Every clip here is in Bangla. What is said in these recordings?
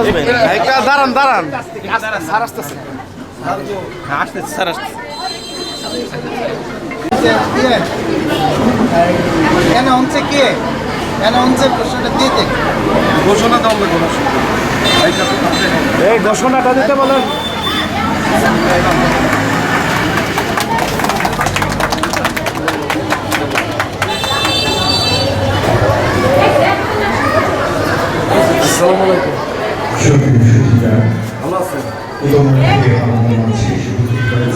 আসবেন একটা দাঁড়ান দাঁড়ান। স্যার আসতেছে। আসতেছে স্যার আসতেছে অ্যানাউন্সে কে অ্যানাউন্সের প্রশ্নটা দিয়ে দেখ ঘোষণা দাও ঘোষণা এই ঘোষণাটা দিতে বলেন। আসসালামু আলাইকুম।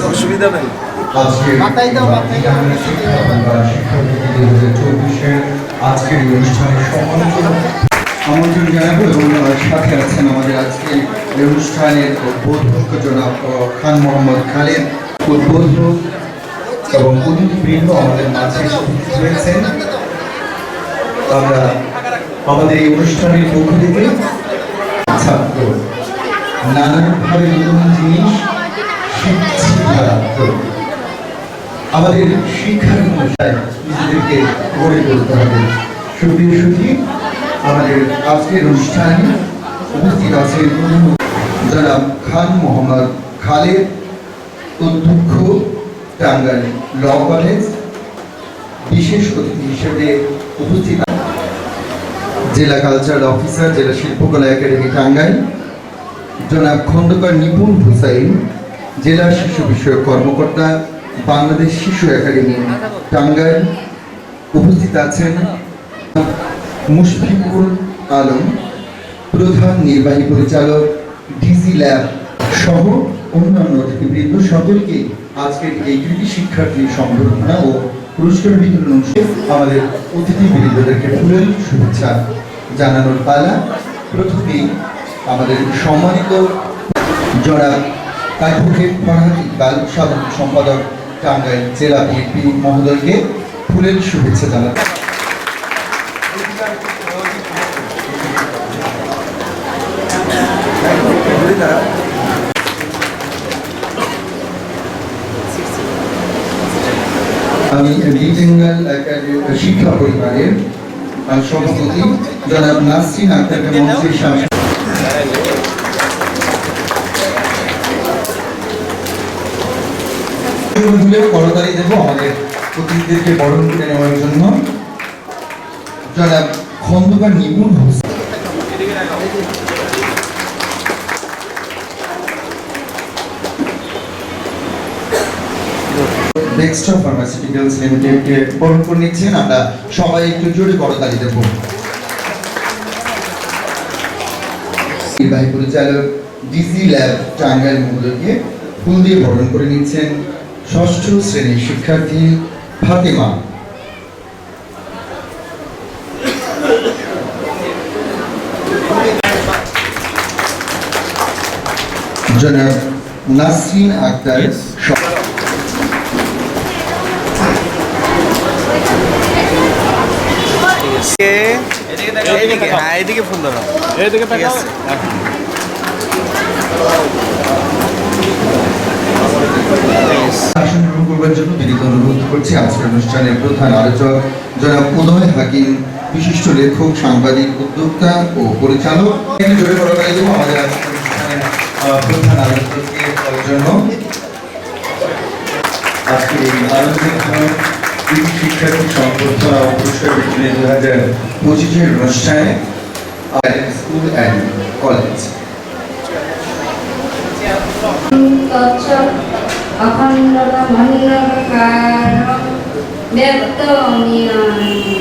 অসুবিধা নেই। আজকের অনুষ্ঠানে আমন্ত্রণ জানাব এবং সাথে আছেন আমাদের আজকে এই অনুষ্ঠানের উদ্বোধক জনাব খান মোহাম্মদ খালেদ উদ্বোধক এবং অতিথিবৃন্দ আমাদের মাঝে উপস্থিত হয়েছেন আমরা আমাদের এই অনুষ্ঠানের পক্ষ থেকে নানানভাবে নতুন জিনিস শিখছি আমাদের শিক্ষার নিজেদেরকে গড়ে তুলতে হবে। আমাদের আজকের অনুষ্ঠানে উপস্থিত আছেন জনাব খান মোহাম্মদ খালেদ, অধ্যক্ষ, টাঙ্গাইল ল কলেজ। বিশেষ অতিথি হিসেবে উপস্থিত জেলা কালচারাল অফিসার জেলা শিল্পকলা একাডেমি টাঙ্গাইল। জনাব খন্দকার নিপুণ হুসাইন, জেলা শিশু বিষয়ক কর্মকর্তা, বাংলাদেশ শিশু একাডেমি টাঙ্গাইল। উপস্থিত আছেন মুশফিকুল আলম, প্রধান নির্বাহী পরিচালক, ডিসি ল্যাব সহ অন্যান্য অতিথিবৃন্দ, সকলকে আজকের এই কৃতি শিক্ষার্থী সম্বর্ধনা ও পুরস্কার বিতরণ অনুষ্ঠানে আমাদের অতিথিবৃন্দদেরকে ফুলের শুভেচ্ছা জানানোর পালা। প্রথমেই আমাদের সম্মানিত জনাব অ্যাডভোকেট ফরহাদ ইকবাল সাধারণ সম্পাদক টাঙ্গাইল জেলা বিএনপি মহোদয়কে ফুলের শুভেচ্ছা জানান। আমি একাডেমি শিক্ষা পরিবারের সভাপতি জনাব নাসরিন আক্তারকে মন্ত্রী শাসন তুলে করতালি দেবো আমাদের অতিথিদেরকে বরণ করে নেওয়ার জন্য। জনাব খন্দকার নিপুণ হোসেন। ডেক্সট্রা ফার্মাসিউটিক্যালস লিমিটেডকে বরণ করে নিচ্ছেন। আমরা সবাই একটু জোরে করতালি দেবো নির্বাহী পরিচালক ডিসি ল্যাব টাঙ্গাইল মহোদয়কে ফুল দিয়ে বরণ করে নিচ্ছেন ষষ্ঠ শ্রেণির শিক্ষার্থী ফাতেমা। জনাব নাসরিন আক্তার হ্যাঁ এইদিকে ফুল ধরো। এইদিকে ঠিক আছে আসন গ্রহণ করবার জন্য বিনীত অনুরোধ করছি। আজকের অনুষ্ঠানের প্রধান আলোচক জনাব উদয় হাকিম বিশিষ্ট লেখক সাংবাদিক উদ্যোক্তা ও পরিচালক। একটু জোরে করতালি দেবো। আমাদের আজকের অনুষ্ঠানের প্রধান আলোচকের জন্য। আজকে এই আলোচনা সম্বর্ধনা ও পুরস্কার দু হাজার পঁচিশের অনুষ্ঠানে স্কুল অ্যান্ড কলেজ তৎস অখণ্ডমণ্ডলকারং ব্যক্তমীয়ান